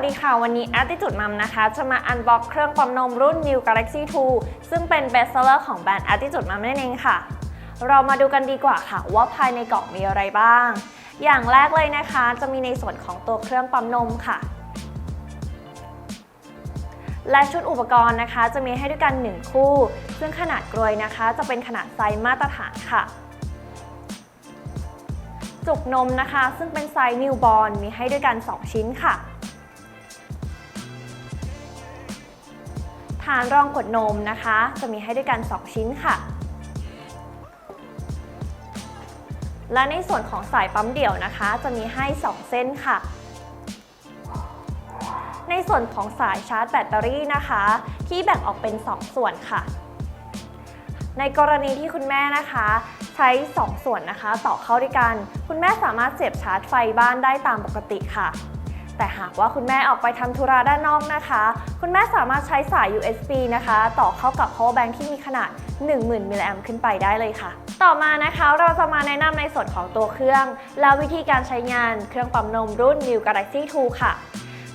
วัสดีค่ะ วันนี้ Attitude Mom นะคะ จะมาอันบ็อกเครื่องปั๊มนมรุ่น New Galaxy 2 ซึ่งเป็น best seller ของแบรนด์ Attitude Mom นั่นเองค่ะ เรามาดูกันดีกว่าค่ะ ว่าภายในกล่องมีอะไรบ้าง อย่างแรกเลยนะคะ จะมีในส่วนของตัวเครื่องปั๊มนมค่ะ และชุดอุปกรณ์นะคะ จะมีให้ด้วยกัน 1 คู่ ซึ่งขนาดกรวยนะคะ จะเป็นขนาดไซส์มาตรฐานค่ะจุกนมนะคะ ซึ่งเป็นไซส์นิวบอ r มีให้ด้วยกัน 2 ชิ้นค่ะานรองกดนมนะคะ จะมีให้ด้วยกัน 2 ชิ้นค่ะ และในส่วนของสายปั๊มเดี่ยวนะคะ จะมีให้ 2 เส้นค่ะ ในส่วนของสายชาร์จแบตเตอรี่นะคะ ที่แบ่งออกเป็น 2 ส่วนค่ะ ในกรณีที่คุณแม่นะคะ ใช้ 2 ส่วนนะคะ ต่อเข้าด้วยกัน คุณแม่สามารถเสียบชาร์จไฟบ้านได้ตามปกติค่ะ แต่หากว่าคุณแม่ออกไปทำธุระด้านนอกนะคะ คุณแม่สามารถใช้สาย USB นะคะ ต่อเข้ากับ power bank ที่มีขนาด 10,000มิลลิแอมขึ้นไปได้เลยค่ะ ต่อมานะคะเราจะมาแนะนำในส่วนของตัวเครื่อง และวิธีการใช้งานเครื่องปั๊มนมรุ่น New Galaxy 2 ค่ะ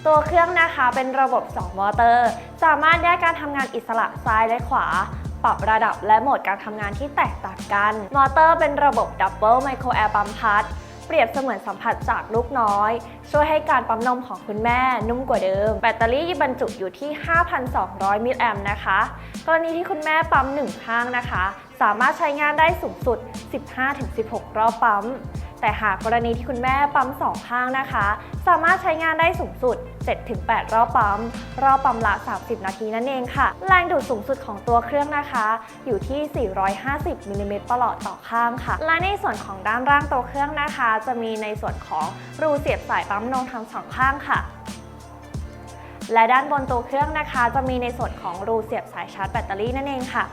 ตัวเครื่องนะคะเป็นระบบ 2 มอเตอร์ สามารถแยกการทำงานอิสระซ้ายและขวา ปรับระดับและโหมดการทำงานที่แตกต่างกัน มอเตอร์เป็นระบบดับเบิลไมโครแอร์ปั๊มพัด รียบเสมือนสัมผัสจากลูกน้อย ช่วยให้การปั๊มนมของคุณแม่นุ่มกว่าเดิม แบตเตอรี่บรรจุอยู่ที่ 5,200 มิลลิแอมป์นะคะ กรณีที่คุณแม่ปั๊มหนึ่งข้างนะคะ สามารถใช้งานได้สูงสุด 15-16 รอบปั๊ม แต่หากกรณีที่คุณแม่ปั๊มสองข้างนะคะ สามารถใช้งานได้สูงสุด 7-8 รอบปั๊ม รอบปั๊มละ 30 นาทีนั่นเองค่ะ แรงดูดสูงสุดของตัวเครื่องนะคะ อยู่ที่ 450มิลลิเมตรประหลอดต่อข้างค่ะ และในส่วนของด้านล่างตัวเครื่องนะคะ จะมีในส่วนของรูเสียบสายปั๊มนมทั้งสองข้างค่ะและด้านบนตัวเครื่องนะคะ จะมีในส่วนของรูเสียบสายชาร์จแบตเตอรี่นั่นเองค่ะ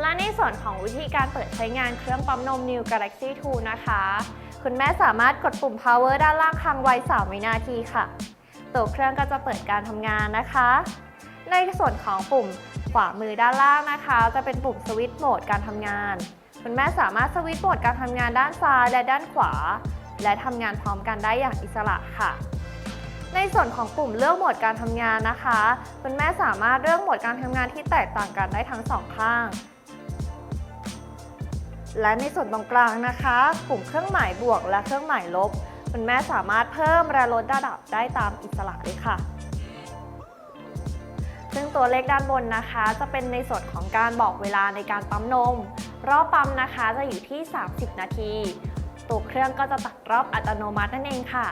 และในส่วนของวิธีการเปิดใช้งานเครื่องปั๊มนม New Galaxy 2 นะคะ คุณแม่สามารถกดปุ่ม power ด้านล่างค้างไว้ 3 วินาทีค่ะ ตัวเครื่องก็จะเปิดการทำงานนะคะ ในส่วนของปุ่มขวามือด้านล่างนะคะ จะเป็นปุ่มสวิตช์โหมดการทำงาน คุณแม่สามารถสวิตช์โหมดการทำงานด้านซ้ายและด้านขวา และทำงานพร้อมกันได้อย่างอิสระค่ะ ในส่วนของปุ่มเลือกโหมดการทำงานนะคะ คุณแม่สามารถเลือกโหมดการทำงานที่แตกต่างกันได้ทั้งสองข้าง และในส่วนตรงกลางนะคะ กลุ่มเครื่องหมายบวกและเครื่องหมายลบ คุณแม่สามารถเพิ่มและลดระดับได้ตามอิสระเลยค่ะ ซึ่งตัวเลขด้านบนนะคะ จะเป็นในส่วนของการบอกเวลาในการปั๊มนม รอบปั๊มนะคะจะอยู่ที่ 30 นาที ตัวเครื่องก็จะตัดรอบอัตโนมัตินั่นเองค่ะ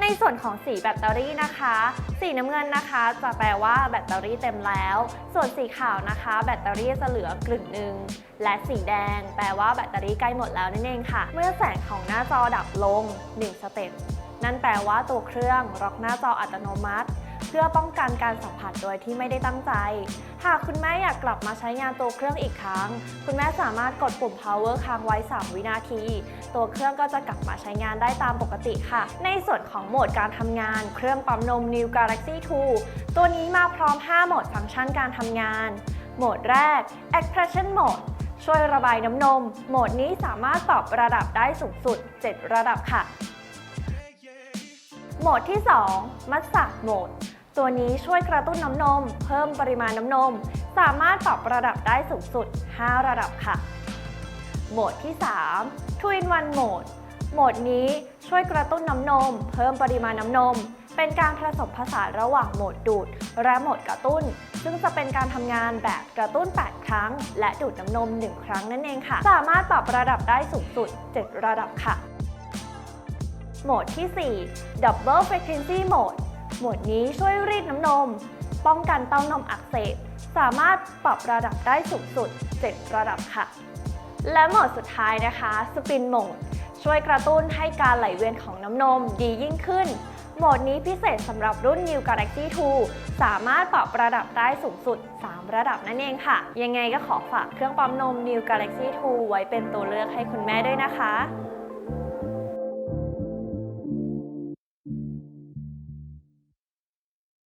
ในส่วนของสีแบตเตอรี่นะคะ สีน้ำเงินนะคะ จะแปลว่าแบตเตอรี่เต็มแล้ว ส่วนสีขาวนะคะ แบตเตอรี่จะเหลือกลึ่งหนึ่งและสีแดง แปลว่าแบตเตอรี่ใกล้หมดแล้วนั่นเองค่ะ เมื่อแสงของหน้าจอดับลง 1 สเต็ปนั่นแปลว่าตัวเครื่องล็อกหน้าจออัตโนมัติ เพื่อป้องกันการสัมผัสโดยที่ไม่ได้ตั้งใจ หากคุณแม่อยากกลับมาใช้งานตัวเครื่องอีกครั้ง คุณแม่สามารถกดปุ่ม power ค้างไว้ 3 วินาที ตัวเครื่องก็จะกลับมาใช้งานได้ตามปกติค่ะ ในส่วนของโหมดการทำงาน เครื่องปั๊มนม New Galaxy 2 ตัวนี้มาพร้อม 5 โหมดฟังก์ชันการทำงาน โหมดแรก Expression Mode ช่วยระบายน้ำนม โหมดนี้สามารถปรับระดับได้สูงสุด 7 ระดับค่ะ โหมดที่ 2 มัสสาดโหมด ตัวนี้ช่วยกระตุ้นน้ำนม เพิ่มปริมาณน้ำนม สามารถปรับระดับได้สูงสุด 5 ระดับค่ะ โหมดที่ 3 Two in One Mode โหมดนี้ช่วยกระตุ้นน้ำนม เพิ่มปริมาณน้ำนม เป็นการผสมผสานระหว่างโหมดดูด และโหมดกระตุ้น ซึ่งจะเป็นการทำงานแบบกระตุ้น 8 ครั้ง และดูดน้ำนม 1 ครั้งนั่นเองค่ะ สามารถปรับระดับได้สูงสุด 7 ระดับค่ะ โหมดที่ 4 Double Frequency Mode หมดนี้ช่วยรีดน้ำนม ป้องกันเต้านมอักเสบ สามารถปรับระดับได้สูงสุด 7 ระดับค่ะ และหมดสุดท้ายนะคะ Spin Mode ช่วยกระตุ้นให้การไหลเวียนของน้ำนมดียิ่งขึ้น โหมดนี้พิเศษสำหรับรุ่น New Galaxy 2 สามารถปรับระดับได้สูงสุด 3 ระดับนั่นเองค่ะ ยังไงก็ขอฝากเครื่องปั๊มนม New Galaxy 2 ไว้เป็นตัวเลือกให้คุณแม่ด้วยนะคะ